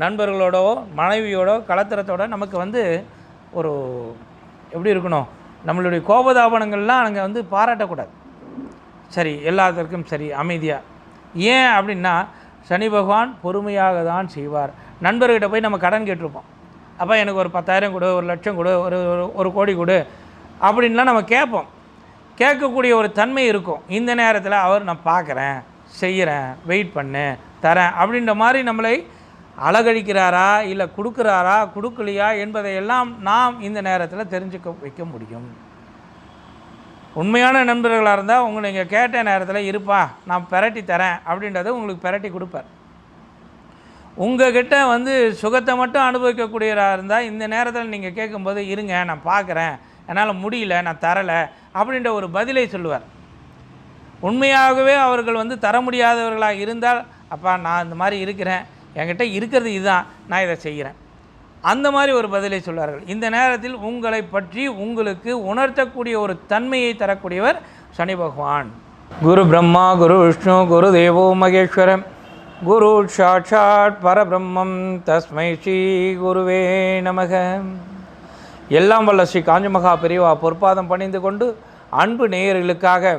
நண்பர்களோடவோ மனைவியோடோ கலத்திரத்தோட நமக்கு வந்து ஒரு எப்படி இருக்கணும்? நம்மளுடைய கோபதாபனங்கள்லாம் அங்கே வந்து பாராட்டக்கூடாது. சரி எல்லாத்திற்கும் சரி அமைதியாக ஏன் அப்படின்னா சனி பகவான் பொறுமையாக தான் செய்வார். நண்பர்கிட்ட போய் நம்ம கடன் கேட்டிருப்போம். அப்போ எனக்கு ஒரு பத்தாயிரம் கொடு ஒரு லட்சம் கொடு ஒரு ஒரு- ஒரு கோடி கொடு அப்படின்லாம் நம்ம கேட்போம். கேட்கக்கூடிய ஒரு தன்மை இருக்கும். இந்த நேரத்தில் அவர் நான் பார்க்குறேன் செய்கிறேன் வெயிட் பண்ணு தரேன் அப்படின்ற மாதிரி நம்மளை அழகழிக்கிறாரா இல்லை கொடுக்குறாரா கொடுக்கலையா என்பதையெல்லாம் நாம் இந்த நேரத்தில் தெரிஞ்சுக்க வைக்க முடியும். உண்மையான நண்பர்களாக இருந்தால் உங்களை நீங்கள் கேட்ட நேரத்தில் இருப்பா நான் பெரட்டி தரேன் அப்படின்றத உங்களுக்கு பெரட்டி கொடுப்பார் உங்ககிட்ட வந்து சுகத்தை மட்டும் அனுபவிக்கக்கூடியவராக இருந்தால் இந்த நேரத்தில் நீங்கள் கேட்கும்போது இருங்க நான் பார்க்குறேன் என்னால் முடியல நான் தரலை அப்படின்ற ஒரு பதிலை சொல்லுவார். உண்மையாகவே அவர்கள் வந்து தர முடியாதவர்களாக இருந்தால் அப்பா நான் இந்த மாதிரி இருக்கிறேன் என்கிட்ட இருக்கிறது இதுதான் நான் இதை செய்கிறேன். அந்த மாதிரி ஒரு பதிலை சொல்வார்கள். இந்த நேரத்தில் உங்களை பற்றி உங்களுக்கு உணர்த்தக்கூடிய ஒரு தன்மையை தரக்கூடியவர் சனி பகவான். குரு பிரம்மா குரு விஷ்ணு குரு தேவோ மகேஸ்வரம் குரு சாட்சாட் பரபிரம்மம். தஸ்மை ஸ்ரீ குருவே நமக. எல்லாம் வல்ல ஸ்ரீ காஞ்சிமகா பிரிவா பொற்பாதம் பணிந்து கொண்டு அன்பு நேயர்களுக்காக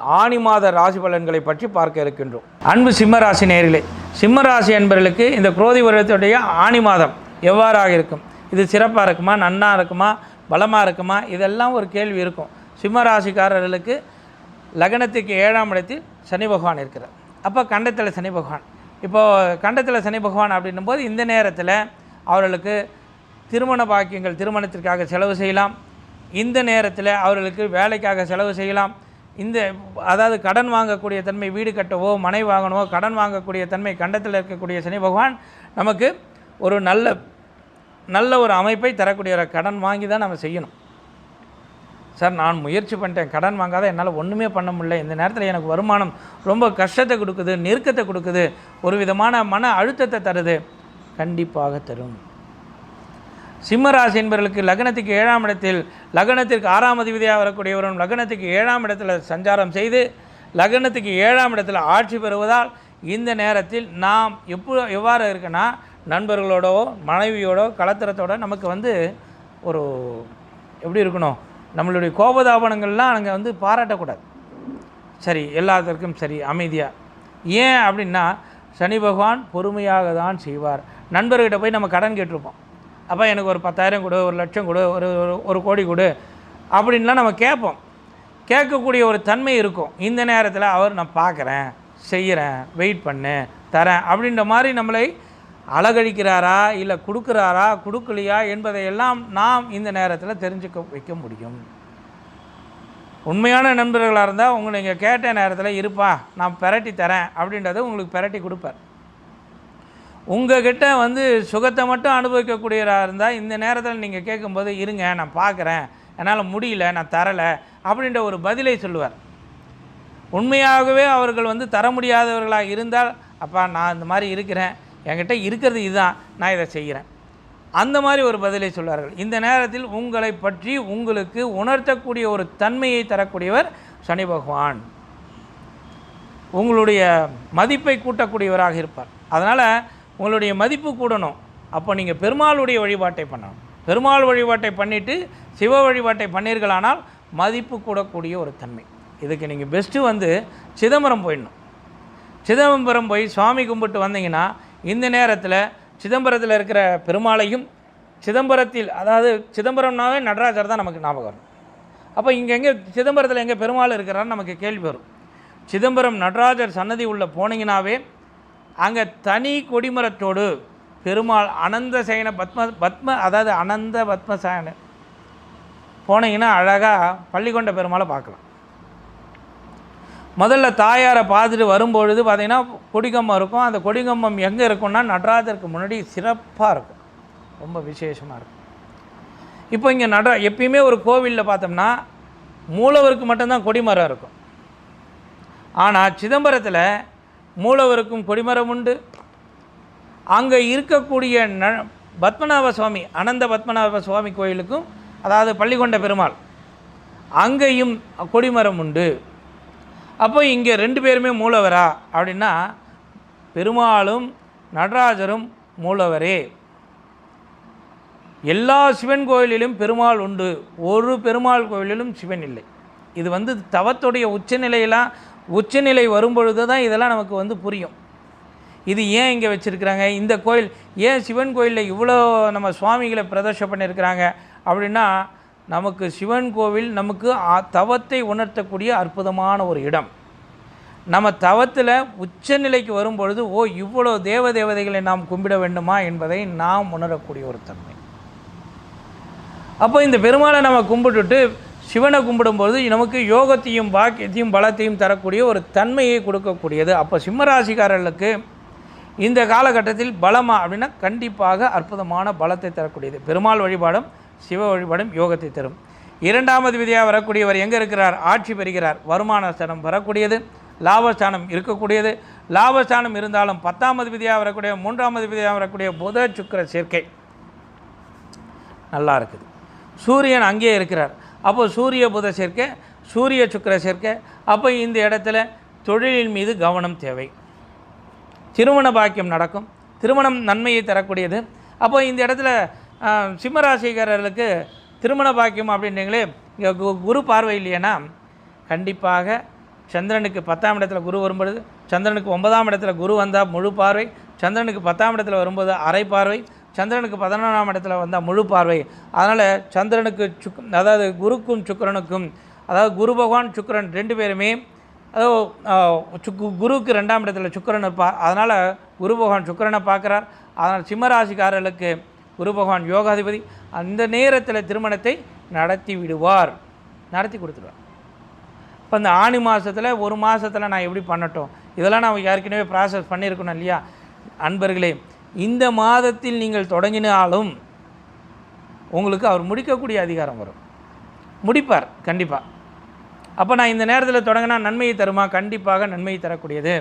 ஆனி மாத ராசி பலன்களை பற்றி பார்க்க இருக்கின்றோம். அன்பு சிம்மராசி நேரிலே சிம்மராசி என்பவர்களுக்கு இந்த குரோதி வருடத்துடைய ஆனி மாதம் எவ்வாறாக இருக்கும்? இது சிறப்பாக இருக்குமா? நன்னாக இருக்குமா? பலமாக இருக்குமா? இதெல்லாம் ஒரு கேள்வி இருக்கும். சிம்மராசிக்காரர்களுக்கு லக்னத்துக்கு ஏழாம் இடத்தில் சனி பகவான் இருக்கிறார். அப்போ கண்டத்தில் சனி பகவான். இப்போது கண்டத்தில் சனி பகவான் அப்படின்னும் போது இந்த நேரத்தில் அவர்களுக்கு திருமண பாக்கியங்கள் திருமணத்திற்காக செலவு செய்யலாம். இந்த நேரத்தில் அவர்களுக்கு வேலைக்காக செலவு செய்யலாம். இந்த அதாவது கடன் வாங்கக்கூடிய தன்மை வீடு கட்டவோ மனை வாங்கணுவோ கடன் வாங்கக்கூடிய தன்மை கண்டத்தில் இருக்கக்கூடிய சனி பகவான் நமக்கு ஒரு நல்ல நல்ல ஒரு அமைப்பை தரக்கூடிய ஒரு கடன் வாங்கி தான் நம்ம செய்யணும். சார் நான் முயற்சி பண்ணிட்டேன். கடன் வாங்காத என்னால் ஒன்றுமே பண்ண முடியல. இந்த நேரத்தில் எனக்கு வருமானம் ரொம்ப கஷ்டத்தை கொடுக்குது நெருக்கத்தை கொடுக்குது ஒரு விதமான மன அழுத்தத்தை தருது. கண்டிப்பாக தரும். சிம்மராசி என்பவர்களுக்கு லக்னத்துக்கு ஏழாம் இடத்தில் லக்னத்திற்கு ஆறாம் அதிபதியாக வரக்கூடியவரும் லக்னத்துக்கு ஏழாம் இடத்துல சஞ்சாரம் செய்து லக்னத்துக்கு ஏழாம் இடத்துல ஆட்சி பெறுவதால் இந்த நேரத்தில் நாம் எப்போ எவ்வாறு இருக்குன்னா நண்பர்களோடோ மனைவியோடோ கலத்திரத்தோட நமக்கு வந்து ஒரு எப்படி இருக்கணும் நம்மளுடைய கோபதாபனங்கள்லாம் அங்கே வந்து பாராட்டக்கூடாது. சரி எல்லாத்திற்கும் சரி அமைதியாக ஏன் அப்படின்னா சனி பகவான் பொறுமையாக தான் செய்வார். நண்பர்கிட்ட போய் நம்ம கடன் கேட்டிருப்போம். அப்போ எனக்கு ஒரு பத்தாயிரம் கொடு ஒரு லட்சம் கொடு ஒரு ஒரு- ஒரு கோடி கொடு அப்படின்லாம் நம்ம கேட்போம். கேட்கக்கூடிய ஒரு தன்மை இருக்கும். இந்த நேரத்தில் அவர் நான் பார்க்குறேன் செய்கிறேன் வெயிட் பண்ணு தரேன் அப்படின்ற மாதிரி நம்மளை அழகழிக்கிறாரா இல்லை கொடுக்குறாரா கொடுக்கலையா என்பதையெல்லாம் நாம் இந்த நேரத்தில் தெரிஞ்சுக்க வைக்க முடியும். உண்மையான நண்பர்களாக இருந்தால் உங்களை நீங்கள் கேட்ட நேரத்தில் இருப்பா நான் பெரட்டி தரேன் அப்படின்றத உங்களுக்கு பெரட்டி கொடுப்பார் உங்ககிட்ட வந்து சுகத்தை மட்டும் அனுபவிக்கக்கூடியவராக இருந்தால் இந்த நேரத்தில் நீங்கள் கேட்கும்போது இருங்க நான் பார்க்குறேன் என்னால் முடியல நான் தரலை. அப்படின்ற ஒரு பதிலை சொல்லுவார். உண்மையாகவே அவர்கள் வந்து தர முடியாதவர்களாக இருந்தால் அப்பா நான் இந்த மாதிரி இருக்கிறேன். என்கிட்ட இருக்கிறது இதுதான். நான் இதை செய்கிறேன். அந்த மாதிரி ஒரு பதிலை சொல்வார்கள் இந்த நேரத்தில் உங்களை பற்றி உங்களுக்கு உணர்த்தக்கூடிய ஒரு தன்மையை தரக்கூடியவர் சனி பகவான். உங்களுடைய மதிப்பை கூட்டக்கூடியவராக இருப்பார். அதனால் உங்களுடைய மதிப்பு கூடணும். அப்போ நீங்கள் பெருமாளுடைய வழிபாட்டை பண்ணணும். பெருமாள் வழிபாட்டை பண்ணிவிட்டு சிவ வழிபாட்டை பண்ணீர்களானால் மதிப்பு கூடக்கூடிய ஒரு தன்மை. இதுக்கு நீங்கள் பெஸ்ட்டு வந்து சிதம்பரம் போயிடணும். சிதம்பரம் போய் சுவாமி கும்பிட்டு வந்தீங்கன்னா இந்த நேரத்தில் சிதம்பரத்தில் இருக்கிற பெருமாளையும் சிதம்பரத்தில் அதாவது சிதம்பரம்னாவே நடராஜர் தான் நமக்கு ஞாபகம் வரும். அப்போ இங்கே எங்கே சிதம்பரத்தில் எங்கே பெருமாள் இருக்கிறான்னு நமக்கு கேள்வி வரும். சிதம்பரம் நடராஜர் சன்னதி உள்ளே போனீங்கன்னாவே அங்கே தனி கொடிமரத்தோடு பெருமாள் அனந்த சயன பத்ம பத்ம அதாவது அனந்த பத்மசயன போனீங்கன்னா அழகாக பள்ளிக்கொண்ட பெருமாளை பார்க்கலாம். முதல்ல தாயாரை பார்த்துட்டு வரும்பொழுது பார்த்தீங்கன்னா கொடிகம்பம் இருக்கும். அந்த கொடிகம்பம் எங்கே இருக்கும்னா நடராஜருக்கு முன்னாடி சிறப்பாக இருக்கும். ரொம்ப விசேஷமாக இருக்கும். இப்போ இங்கே நட எப்பயுமே ஒரு கோவிலில் பார்த்தோம்னா மூலவருக்கு மட்டும்தான் கொடிமரம் இருக்கும். ஆனால் சிதம்பரத்தில் மூலவருக்கும் கொடிமரம் உண்டு. அங்கே இருக்கக்கூடிய ந பத்மநாப சுவாமி அனந்த பத்மநாப சுவாமி கோயிலுக்கும் அதாவது பள்ளிகொண்ட பெருமாள் அங்கேயும் கொடிமரம் உண்டு. அப்போ இங்கே ரெண்டு பேருமே மூலவரா? அப்படின்னா பெருமாளும் நடராஜரும் மூலவரே. எல்லா சிவன் கோயிலிலும் பெருமாள் உண்டு. ஒரு பெருமாள் கோயிலிலும் சிவன் இல்லை. இது வந்து தவத்துடைய உச்சநிலையெல்லாம் உச்சநிலை வரும்பொழுது தான் இதெல்லாம் நமக்கு வந்து புரியும். இது ஏன் இங்கே வச்சுருக்குறாங்க? இந்த கோயில் ஏன் சிவன் கோயிலில் இவ்வளோ நம்ம சுவாமிகளை பிரதர்ஷம் பண்ணியிருக்கிறாங்க அப்படின்னா நமக்கு சிவன் கோவில் நமக்கு தவத்தை உணர்த்தக்கூடிய அற்புதமான ஒரு இடம். நம்ம தவத்தில் உச்சநிலைக்கு வரும்பொழுது ஓ இவ்வளோ தேவ தேவதைகளை நாம் கும்பிட வேண்டுமா என்பதை நாம் உணரக்கூடிய ஒரு தன்மை. அப்போ இந்த பெருமாளை நம்ம கும்பிட்டுட்டு சிவனை கும்பிடும்போது நமக்கு யோகத்தையும் பாக்கியத்தையும் பலத்தையும் தரக்கூடிய ஒரு தன்மையை கொடுக்கக்கூடியது. அப்போ சிம்மராசிக்காரர்களுக்கு இந்த காலகட்டத்தில் பலமா அப்படின்னா கண்டிப்பாக அற்புதமான பலத்தை தரக்கூடியது. பெருமாள் வழிபாடும் சிவ வழிபாடும் யோகத்தை தரும். இரண்டாவது விதியாக வரக்கூடியவர் எங்கே இருக்கிறார்? ஆட்சி பெறுகிறார். வருமான ஸ்தானம் வரக்கூடியது லாபஸ்தானம் இருக்கக்கூடியது. லாபஸ்தானம் இருந்தாலும் பத்தாவது விதியாக வரக்கூடிய மூன்றாவது விதியாக வரக்கூடிய புத சுக்கிர சேர்க்கை நல்லா இருக்குது. சூரியன் அங்கேயே இருக்கிறார். அப்போ சூரிய புத சேர்க்கை சூரிய சுக்கிர சேர்க்கை. அப்போ இந்த இடத்துல தொழிலின் மீது கவனம் தேவை. திருமண பாக்கியம் நடக்கும். திருமணம் நன்மையை தரக்கூடியது. அப்போ இந்த இடத்துல சிம்மராசிகாரர்களுக்கு திருமண பாக்கியம் அப்படின்றீங்களே இங்கே கு- குரு பார்வை இல்லையனா கண்டிப்பாக சந்திரனுக்கு பத்தாம் இடத்துல குரு வரும்பொழுது சந்திரனுக்கு ஒன்பதாம் இடத்துல குரு வந்தால் முழு பார்வை சந்திரனுக்கு பத்தாம் இடத்துல வரும்போது அரை பார்வை சந்திரனுக்கு பதினொன்றாம் இடத்துல வந்தால் முழு பார்வை. அதனால் சந்திரனுக்கு சுக் அதாவது குருக்கும் சுக்கிரனுக்கும் அதாவது குரு பகவான் சுக்கிரன் ரெண்டு பேருமே அதாவது சுக்கு குருவுக்கு ரெண்டாம் இடத்துல சுக்கரன் இருப்பார் அதனால் குரு பகவான் சுக்கரனை பார்க்குறார். அதனால் சிம்மராசிக்காரர்களுக்கு குரு பகவான் யோகாதிபதி அந்த நேரத்தில் திருமணத்தை நடத்தி விடுவார். நடத்தி கொடுத்துருவார். இப்போ இந்த ஆணி மாதத்தில் ஒரு மாதத்தில் நான் எப்படி பண்ணட்டும்? இதெல்லாம் நான் ஏற்கனவே ப்ராசஸ் பண்ணியிருக்கணும் இல்லையா? அன்பர்களே இந்த மாதத்தில் நீங்கள் தொடங்கினாலும் உங்களுக்கு அவர் முடிக்கக்கூடிய அதிகாரம் வரும். முடிப்பார் கண்டிப்பாக அப்போ நான் இந்த நேரத்தில் தொடங்கினா நன்மையை தருமா? கண்டிப்பாக நன்மையை தரக்கூடியது.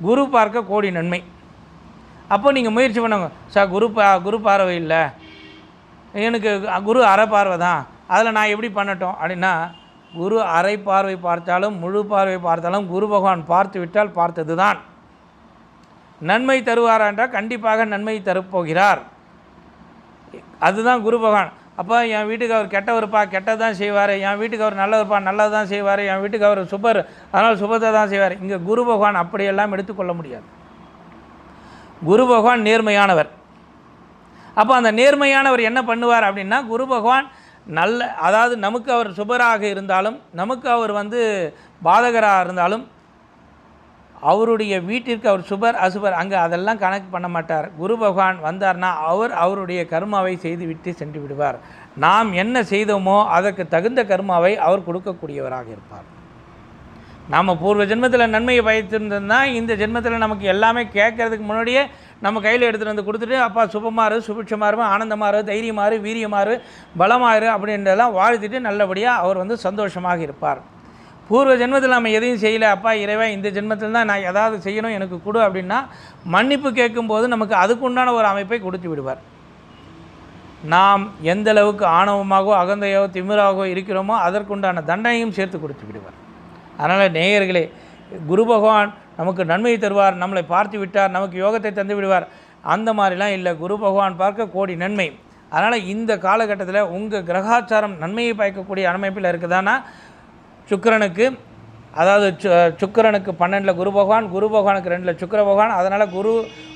குரு பார்க்க கோடி நன்மை. அப்போ நீங்கள் முயற்சி பண்ணுங்க. சார் குரு பா குரு பார்வை இல்லை. எனக்கு குரு அரை பார்வை தான். அதில் நான் எப்படி பண்ணட்டும்? அப்படின்னா குரு அரை பார்வை பார்த்தாலும் முழு பார்வை பார்த்தாலும் குரு பகவான் பார்த்து விட்டால் பார்த்தது தான் நன்மை தருவாரா என்றால் கண்டிப்பாக நன்மை தரப்போகிறார். அதுதான் குரு பகவான். அப்போ என் வீட்டுக்கு அவர் கெட்டவருப்பா கெட்டது தான் செய்வார். என் வீட்டுக்கு அவர் நல்லவருப்பா நல்லது தான் செய்வார். என் வீட்டுக்கு அவர் சுபர் அதனால் சுபத்தை தான் செய்வார். இங்கே குரு பகவான் அப்படியெல்லாம் எடுத்துக்கொள்ள முடியாது. குரு பகவான் நேர்மையானவர். அப்போ அந்த நேர்மையானவர் என்ன பண்ணுவார் அப்படின்னா குரு பகவான் நல்ல அதாவது நமக்கு அவர் சுபராக இருந்தாலும் நமக்கு அவர் வந்து பாதகராக இருந்தாலும் அவருடைய வீட்டிற்கு அவர் சுபர் அசுபர் அங்கே அதெல்லாம் கணக்கு பண்ண மாட்டார். குரு பகவான் வந்தார்னா அவர் அவருடைய கர்மாவை செய்து விட்டு சென்று விடுவார். நாம் என்ன செய்தோமோ அதற்கு தகுந்த கர்மாவை அவர் கொடுக்கக்கூடியவராக இருப்பார். நாம் பூர்வ ஜென்மத்தில் நன்மையை பயத்திருந்தோம்னா இந்த ஜென்மத்தில் நமக்கு எல்லாமே கேட்கறதுக்கு முன்னாடியே நம்ம கையில் எடுத்துகிட்டு வந்து கொடுத்துட்டு அப்பா சுபமாறு சுபிட்சமாறு ஆனந்தமாறு தைரியமாறு வீரியமாறு பலமாறு அப்படின்றதெல்லாம் வாழ்த்திட்டு நல்லபடியாக அவர் வந்து சந்தோஷமாக இருப்பார். பூர்வ ஜென்மத்தில் நம்ம எதையும் செய்யலை அப்பா இறைவா இந்த ஜென்மத்தில் தான் நான் ஏதாவது செய்யணும் எனக்கு கொடு அப்படின்னா மன்னிப்பு கேட்கும்போது நமக்கு அதுக்குண்டான ஒரு அமைப்பை கொடுத்து விடுவார். நாம் எந்த அளவுக்கு ஆணவமாகவோ அகந்தையோ திமிராகவோ இருக்கிறோமோ அதற்குண்டான தண்டனையும் சேர்த்து கொடுத்து விடுவார். அதனால் நேயர்களே குரு பகவான் நமக்கு நன்மை தருவார் நம்மளை பார்த்து விட்டார் நமக்கு யோகத்தை தந்து விடுவார். அந்த மாதிரிலாம் இல்லை குரு பகவான் பார்க்க கோடி நன்மை. அதனால் இந்த காலகட்டத்தில் உங்கள் கிரகாச்சாரம் நன்மையை பயக்கக்கூடிய அமைப்பில் இருக்குதானா சுக்கரனுக்கு அதாவது சு- சுக்கிரனுக்கு பன்னெண்டில் குரு பகவான் குரு பகவானுக்கு ரெண்டில் சுக்கர பகவான் அதனால் குரு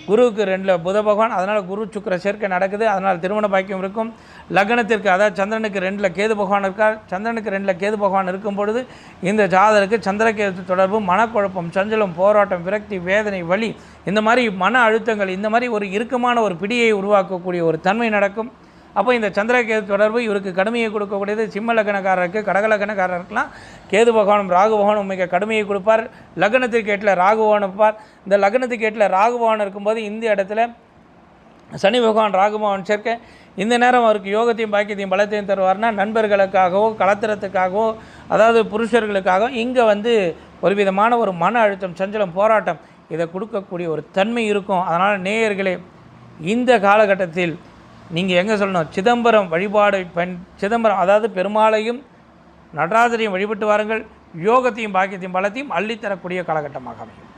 குருவுக்கு ரெண்டில் புத பகவான் அதனால் குரு சுக்கர சேர்க்கை நடக்குது அதனால் திருமண பாக்கியம் இருக்கும். லக்னத்திற்கு அதாவது சந்திரனுக்கு ரெண்டில் கேது பகவான் இருக்கார். சந்திரனுக்கு ரெண்டில் கேது பகவான் இருக்கும் பொழுது இந்த ஜாதருக்கு சந்திரகேது தொடர்பு மனக்குழப்பம் சஞ்சலம் போராட்டம் விரக்தி வேதனை வலி இந்த மாதிரி மன அழுத்தங்கள் இந்த மாதிரி ஒரு இறுக்கமான ஒரு பிடியை உருவாக்கக்கூடிய ஒரு தன்மை நடக்கும். அப்போ இந்த சந்திரகேது தொடர்பு இவருக்கு கடுமையை கொடுக்கக்கூடியது சிம்ம லக்னக்காரருக்கு கடகலக்கணக்காரருக்கெல்லாம் கேது பகவானும் ராகு பகவானும் மிக கடுமையை கொடுப்பார். லக்னத்திற்கு எட்டில் ராகு பகவான் இருப்பார். இந்த லக்னத்துக்கு எட்டில் ராகு பகவான் இருக்கும்போது இந்த இடத்துல சனி பகவான் ராகு பகவான் சேர்க்க இந்த நேரம் அவருக்கு யோகத்தையும் பாக்கியத்தையும் பலத்தையும் தருவார்னா நண்பர்களுக்காகவோ கலத்திரத்துக்காகவோ அதாவது புருஷர்களுக்காகவோ இங்கே வந்து ஒரு விதமான ஒரு மன அழுத்தம் சஞ்சலம் போராட்டம் இதை கொடுக்கக்கூடிய ஒரு தன்மை இருக்கும். அதனால் நேயர்களே இந்த காலகட்டத்தில் நீங்கள் எங்கே சொல்லணும்? சிதம்பரம் வழிபாடு பண் சிதம்பரம் அதாவது பெருமாளையும் நடராஜரையும் வழிபட்டு வாருங்கள். யோகத்தையும் பாக்கியத்தையும் பலத்தையும் அள்ளித்தரக்கூடிய காலகட்டமாக அமையும்.